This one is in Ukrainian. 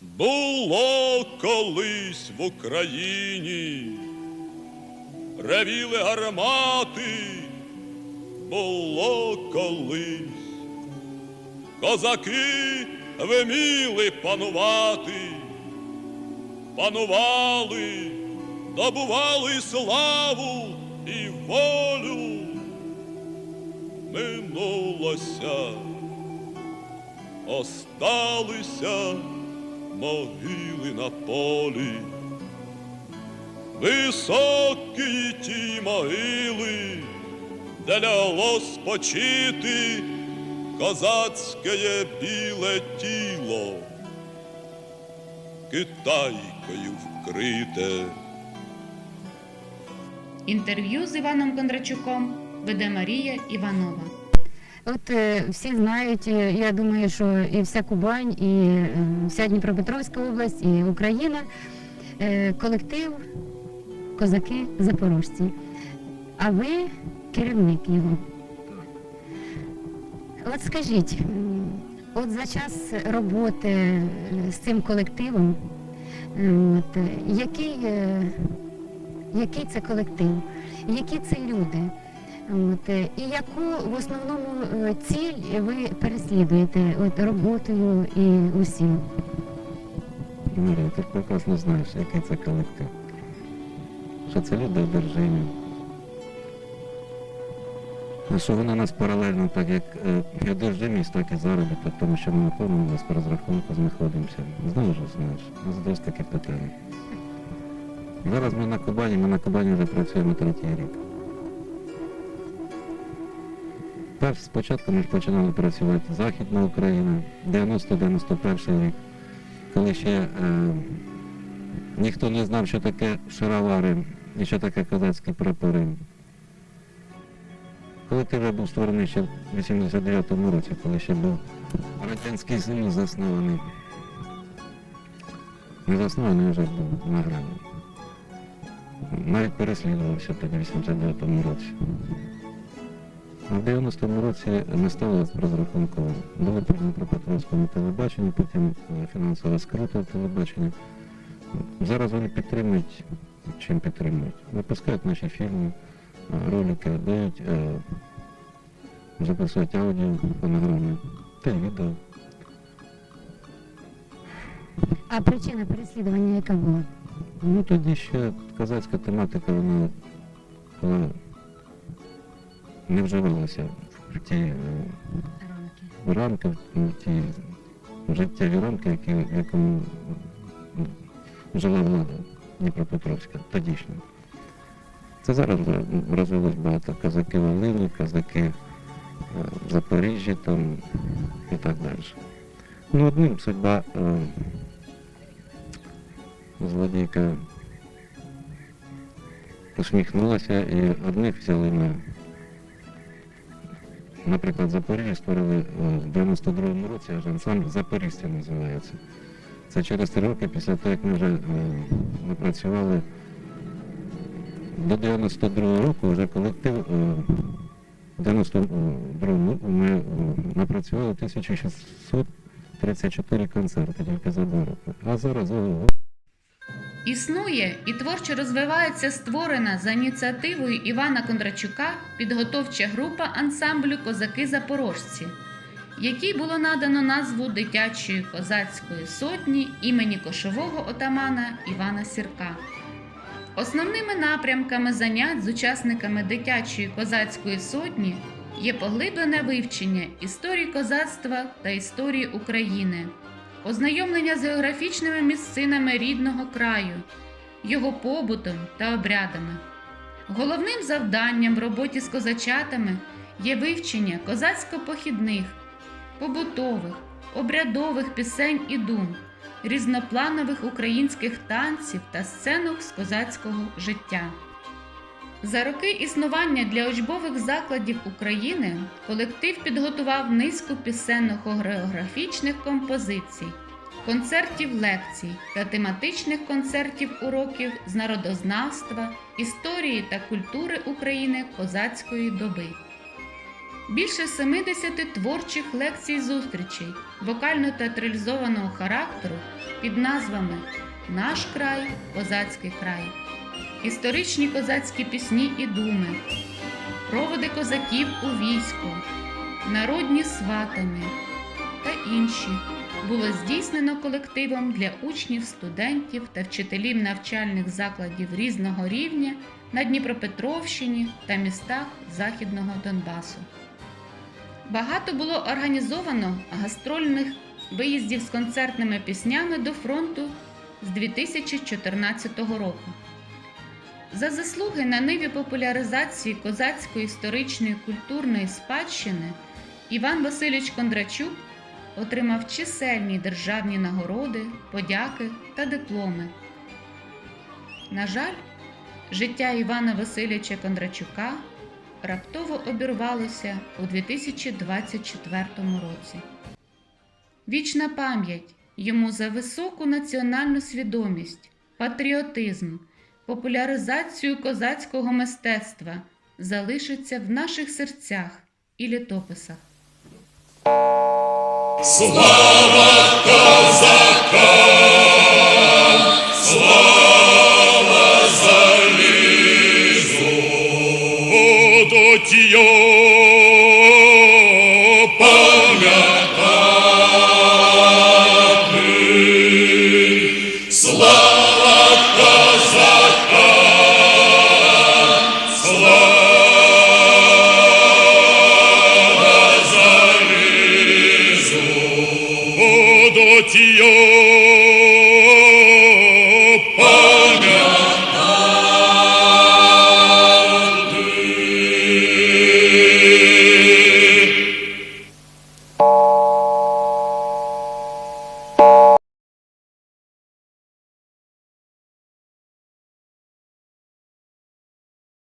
Було колись в Україні, ревіли гармати, було колись. Козаки вміли панувати, панували, добували славу і волю. Минулося, осталися могили на полі. Високі ті могили, де лягло спочити козацьке біле тіло, китайкою вкрите. Інтерв'ю з Іваном Кондрачуком веде Марія Іванова. От е, всі знають, е, я думаю, що і вся Кубань, і е, вся Дніпропетровська область, і Україна, е, колектив козаки запорожці. А ви керівник його. От скажіть, от за час роботи з цим колективом, от, який, який це колектив, які це люди? От, е, і яку в основному е, ціль ви переслідуєте от, роботою і усім? Марія, ти прекрасно знаєш, який це колектив. Що це люди одержимі. А що вони нас паралельно, так як е, і одержимість, так і заробіток, тому що ми на повному без розрахунку знаходимося. Знаєш, знаєш, у нас досить такі питання. Зараз ми на Кубані, ми на Кубані вже працюємо третій рік. Перш спочатку ми ж починали працювати Західна Україна, 90-91 рік, коли ще е, ніхто не знав, що таке шаровари і що таке козацькі прапори. Коли ти вже був створений ще в 89-му році, коли ще був Радянський Союз заснований. Не заснований, вже був на грані. Навіть переслідувався тоді в 89-му році. В 90-му році ми стали розрахунковим. Були при Дніпропетровському телебаченні, потім е, фінансова телебачення. Зараз вони підтримують, чим підтримують. Випускають наші фільми, е, ролики, дають, е, записують аудіо, фонограми, та відео. А причина переслідування яка була? Ну тоді ще козацька тематика, вона була не вживалася в ті е, рамки, в ті життєві рамки, які, в якому жила влада Дніпропетровська, тодішня. Це зараз вже розвилось багато козаки Волині, козаки е, в Запоріжжі там і так далі. Ну, одним судьба е, злодійка усміхнулася і одних взяли на Наприклад, в Запоріжжі створили е, в 92-му році аж ансамбль Запоріжця називається. Це через три роки після того, як ми вже е, напрацювали до 92-го року вже колектив е, в 92-му ми е, напрацювали 1634 концерти тільки за два роки. А зараз Існує і творчо розвивається створена за ініціативою Івана Кондрачука підготовча група ансамблю Козаки Запорожці, якій було надано назву дитячої козацької сотні імені кошового отамана Івана Сірка. Основними напрямками занять з учасниками дитячої козацької сотні є поглиблене вивчення історії козацтва та історії України, ознайомлення з географічними місцинами рідного краю, його побутом та обрядами. Головним завданням в роботі з козачатами є вивчення козацько-похідних, побутових, обрядових пісень і дум, різнопланових українських танців та сценок з козацького життя. За роки існування для учбових закладів України колектив підготував низку пісенно-хореографічних композицій, концертів лекцій та тематичних концертів уроків з народознавства, історії та культури України козацької доби. Більше 70 творчих лекцій зустрічей вокально-театралізованого характеру під назвами Наш край, козацький край, історичні козацькі пісні і думи, проводи козаків у війську, народні сватами та інші було здійснено колективом для учнів, студентів та вчителів навчальних закладів різного рівня на Дніпропетровщині та містах Західного Донбасу. Багато було організовано гастрольних виїздів з концертними піснями до фронту з 2014 року. За заслуги на ниві популяризації козацької історичної культурної спадщини Іван Васильович Кондрачук отримав чисельні державні нагороди, подяки та дипломи. На жаль, життя Івана Васильовича Кондрачука раптово обірвалося у 2024 році. Вічна пам'ять йому за високу національну свідомість, патріотизм, популяризацію козацького мистецтва залишиться в наших серцях і літописах. Слава козакам!